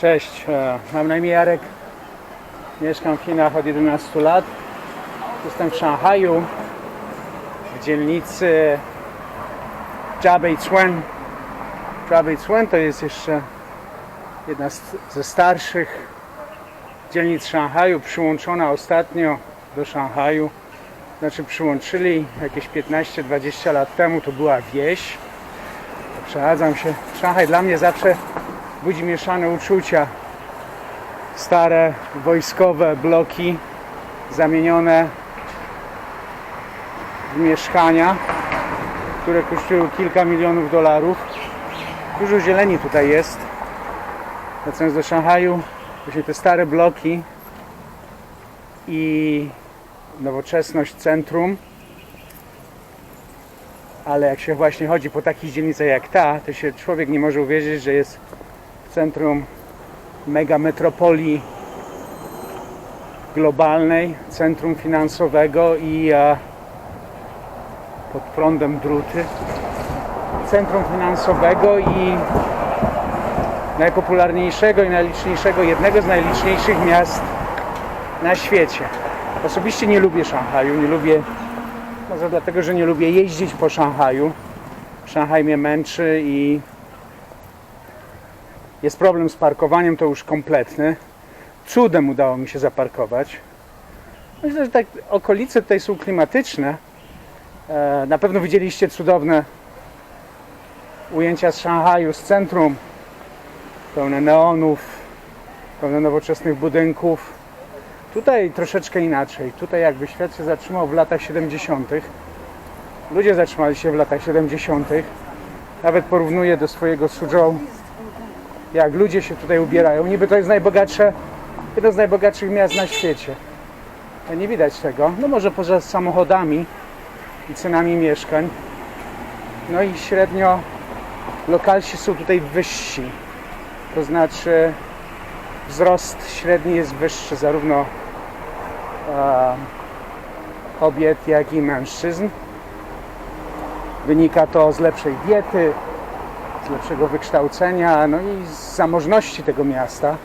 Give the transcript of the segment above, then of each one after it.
Cześć, e, mam na imię Jarek. Mieszkam w Chinach od 11 lat. Jestem w Szanghaju, w dzielnicy Jiabei-Cuen. Jiabei-Cuen to jest jeszcze jedna z, ze starszych dzielnic Szanghaju, przyłączona ostatnio do Szanghaju. Znaczy przyłączyli jakieś 15-20 lat temu, to była wieś. Przechadzam się. Szanghaj dla mnie zawsze budzi mieszane uczucia. Stare wojskowe bloki zamienione w mieszkania, które kosztują kilka milionów dolarów. Dużo zieleni tutaj jest. Wracając do Szanghaju, właśnie te stare bloki i nowoczesność centrum. Ale jak się właśnie chodzi po takich dzielnicach jak ta, to się człowiek nie może uwierzyć, że jest centrum mega metropolii globalnej, centrum finansowego i e, pod prądem druty. Centrum finansowego i najpopularniejszego i najliczniejszego, jednego z najliczniejszych miast na świecie. Osobiście nie lubię Szanghaju, nie lubię, może dlatego, że nie lubię jeździć po Szanghaju. Szanghaj mnie męczy i jest problem z parkowaniem, to już kompletny. Cudem udało mi się zaparkować. Myślę, że tak okolice tutaj są klimatyczne. E, Na pewno widzieliście cudowne ujęcia z Szanghaju, z centrum. Pełne neonów, pełne nowoczesnych budynków. Tutaj troszeczkę inaczej. Tutaj jakby świat się zatrzymał w latach 70. Ludzie zatrzymali się w latach 70. Nawet porównuję do swojego Suzhou, jak ludzie się tutaj ubierają. Niby to jest najbogatsze, jedno z najbogatszych miast na świecie. Nie widać tego. No może poza samochodami i cenami mieszkań. No i średnio lokalsi są tutaj wyżsi. To znaczy wzrost średni jest wyższy zarówno e, kobiet, jak i mężczyzn. Wynika to z lepszej diety, z lepszego wykształcenia, no i z zamożności tego miasta.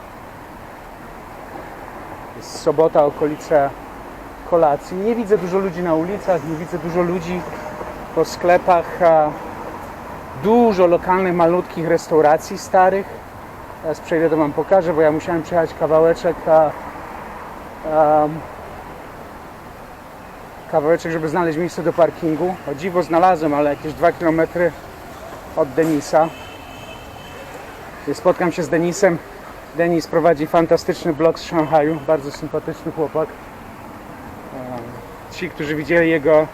Jest sobota, okolice kolacji. Nie widzę dużo ludzi na ulicach, nie widzę dużo ludzi po sklepach. Dużo lokalnych, malutkich restauracji starych. Teraz przejdę, to Wam pokażę, bo ja musiałem przejechać kawałeczek, a, a, kawałeczek, żeby znaleźć miejsce do parkingu. O dziwo znalazłem, ale jakieś 2 km od Denisa. Spotkam się z Denisem. Denis prowadzi fantastyczny blog z Szanghaju, bardzo sympatyczny chłopak. Ci, którzy widzieli jego e,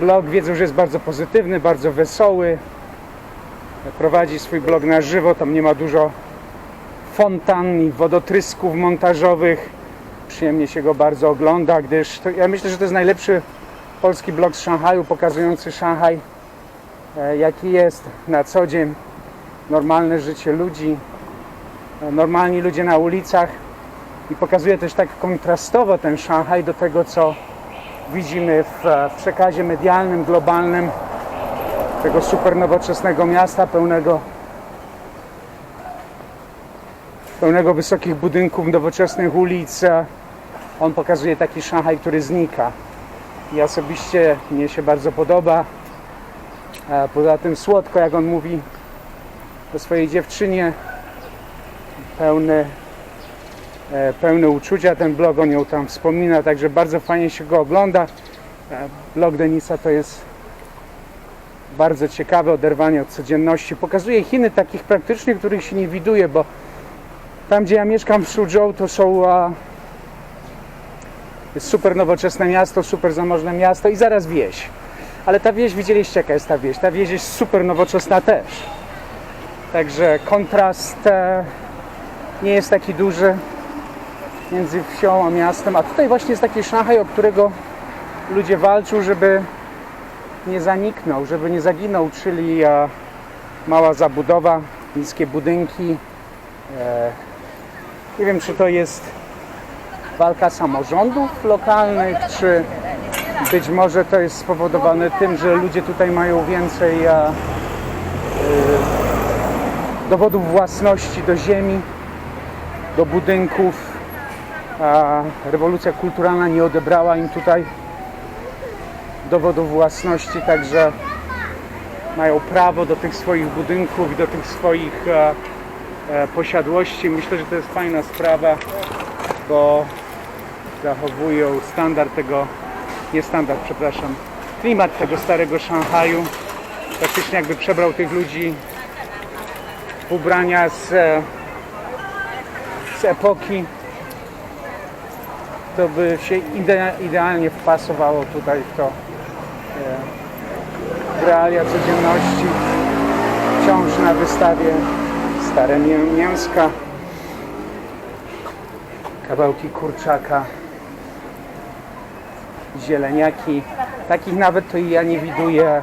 blog, wiedzą, że jest bardzo pozytywny, bardzo wesoły. Prowadzi swój blog na żywo, tam nie ma dużo fontan i wodotrysków montażowych. Przyjemnie się go bardzo ogląda, gdyż to, ja myślę, że to jest najlepszy polski blog z Szanghaju, pokazujący Szanghaj, e, jaki jest na co dzień normalne życie ludzi, e, normalni ludzie na ulicach i pokazuje też tak kontrastowo ten Szanghaj do tego, co widzimy w e, przekazie medialnym, globalnym tego super nowoczesnego miasta pełnego pełnego wysokich budynków, nowoczesnych ulic. On pokazuje taki Szanghaj, który znika. I osobiście mnie się bardzo podoba. E, Poza tym słodko, jak on mówi o swojej dziewczynie, pełny, e, pełny uczucia. Ten blog o nią tam wspomina, także bardzo fajnie się go ogląda. E, Blog Denisa to jest bardzo ciekawe oderwanie od codzienności. Pokazuje Chiny takich praktycznie, których się nie widuje, bo tam, gdzie ja mieszkam w Suzhou, to są a, jest super nowoczesne miasto, super zamożne miasto i zaraz wieś. Ale ta wieś, widzieliście jaka jest ta wieś? Ta wieś jest super nowoczesna też. Także kontrast e, nie jest taki duży między wsią a miastem. A tutaj właśnie jest taki Szanghaj, o którego ludzie walczą, żeby nie zaniknął, żeby nie zaginął, czyli e, mała zabudowa, niskie budynki. E, nie wiem, czy to jest walka samorządów lokalnych, czy być może to jest spowodowane tym, że ludzie tutaj mają więcej e, e, dowodów własności do ziemi, do budynków. A rewolucja kulturalna nie odebrała im tutaj dowodów własności, także mają prawo do tych swoich budynków i do tych swoich e, e, posiadłości. Myślę, że to jest fajna sprawa, bo zachowują standard tego, nie standard, przepraszam, klimat tego starego Szanghaju. Praktycznie jakby przebrał tych ludzi w ubrania z, z epoki, to by się ide, idealnie wpasowało tutaj w to e, w realia codzienności. Wciąż na wystawie stare mię, mięska, kawałki kurczaka, zieleniaki. Takich nawet to ja nie widuję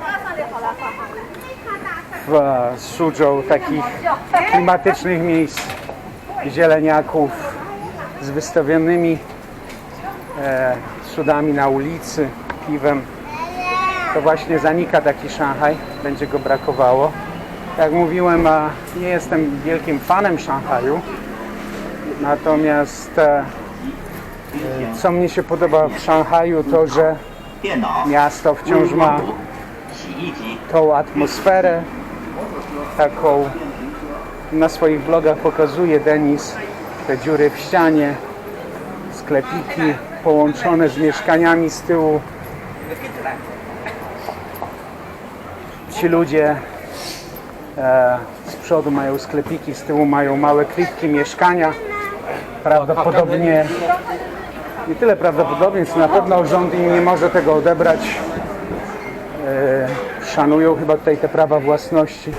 w Suzhou, takich klimatycznych miejsc zieleniaków z wystawionymi e, cudami na ulicy, piwem. To właśnie zanika taki Szanghaj, będzie go brakowało. Jak mówiłem, nie jestem wielkim fanem Szanghaju, natomiast e, E, co mnie się podoba w Szanghaju, to że miasto wciąż ma tą atmosferę, taką na swoich blogach pokazuje Denis te dziury w ścianie, sklepiki połączone z mieszkaniami z tyłu. Ci ludzie e, z przodu mają sklepiki, z tyłu mają małe klitki mieszkania. Prawdopodobnie nie tyle prawdopodobnie, co na pewno rząd im nie może tego odebrać szanują chyba tutaj te prawa własności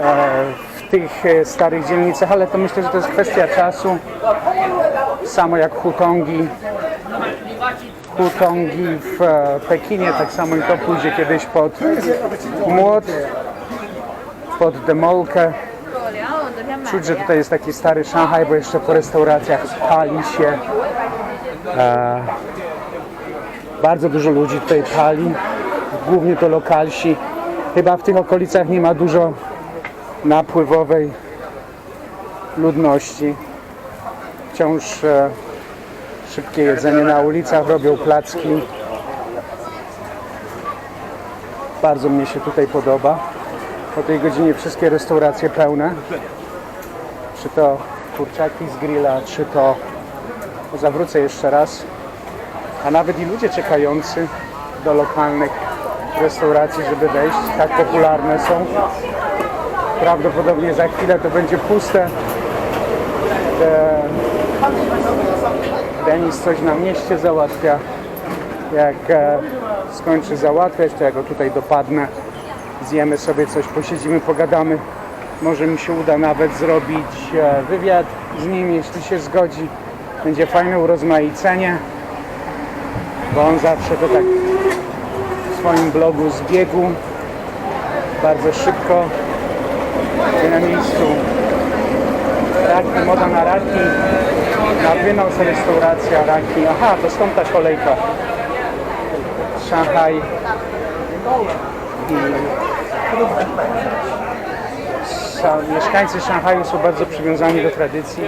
e, w tych e, starych dzielnicach, ale to myślę, że to jest kwestia czasu. Samo jak Hutongi. Hutongi w e, Pekinie, tak samo i to pójdzie kiedyś pod młot, pod demolkę. Czuć, że tutaj jest taki stary Szanghaj, bo jeszcze po restauracjach pali się. Bardzo dużo ludzi tutaj pali głównie to lokalsi. Chyba w tych okolicach nie ma dużo napływowej ludności. Wciąż e, szybkie jedzenie na ulicach, robią placki. Bardzo mnie się tutaj podoba. O tej godzinie wszystkie restauracje pełne. Czy to kurczaki z grilla, czy to zawrócę jeszcze raz. A nawet i ludzie czekający do lokalnych restauracji, żeby wejść. Tak popularne są. Prawdopodobnie za chwilę to będzie puste. Denis coś na mieście załatwia. Jak e, skończy załatwiać, to ja go tutaj dopadnę. Zjemy sobie coś, posiedzimy, pogadamy. Może mi się uda nawet zrobić e, wywiad z nim, jeśli się zgodzi. Będzie fajne urozmaicenie, bo on zawsze to tak w swoim blogu zbiegł bardzo szybko na miejscu raki, moda na raki na wynos restauracja raki aha, to stąd ta kolejka. Szanghaj. I mieszkańcy Szanghaju są bardzo przywiązani do tradycji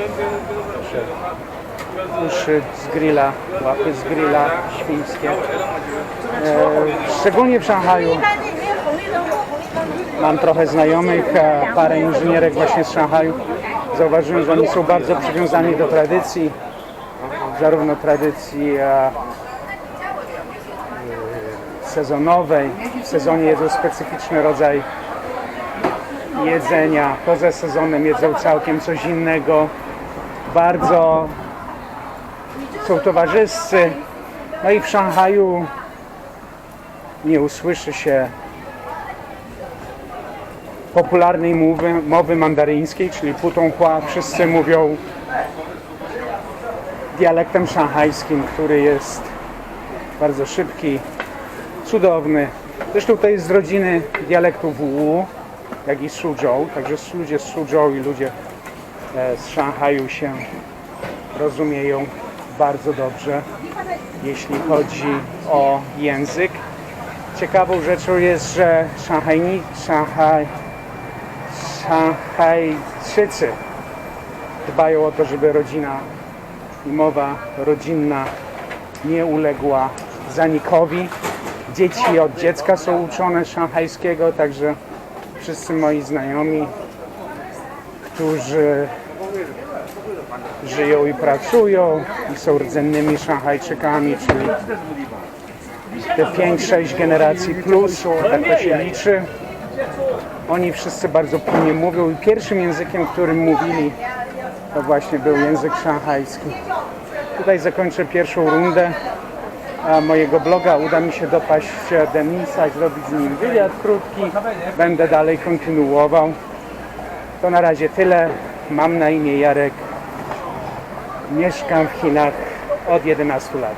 uszy z grilla, łapy z grilla świńskie E, szczególnie w Szanghaju. Mam trochę znajomych, parę inżynierek właśnie z Szanghaju. Zauważyłem, że oni są bardzo przywiązani do tradycji, zarówno tradycji e, sezonowej. W sezonie jedzą specyficzny rodzaj jedzenia, poza sezonem jedzą całkiem coś innego. Bardzo są towarzyscy. No i w Szanghaju nie usłyszy się popularnej mowy, mowy mandaryńskiej, czyli putonghua. Wszyscy mówią dialektem szanghajskim, który jest bardzo szybki, cudowny. Zresztą to jest z rodziny dialektów Wu, jak i Suzhou, także ludzie z Suzhou i ludzie e, z Szanghaju się rozumieją bardzo dobrze, jeśli chodzi o język. Ciekawą rzeczą jest, że Szanghajni, Szanghaj, Szanghajczycy dbają o to, żeby rodzina i mowa rodzinna nie uległa zanikowi. Dzieci od dziecka są uczone szanghajskiego, także wszyscy moi znajomi, którzy żyją i pracują i są rdzennymi Szanghajczykami, czyli te 5-6 generacji plus, tak to się liczy. Oni wszyscy bardzo płynnie mówią i pierwszym językiem, którym mówili, to właśnie był język szanghajski. Tutaj zakończę pierwszą rundę mojego bloga. Uda mi się dopaść Denisa i zrobić z nim wywiad krótki. Będę dalej kontynuował. To na razie tyle. Mam na imię Jarek. Mieszkam w Chinach od 11 lat.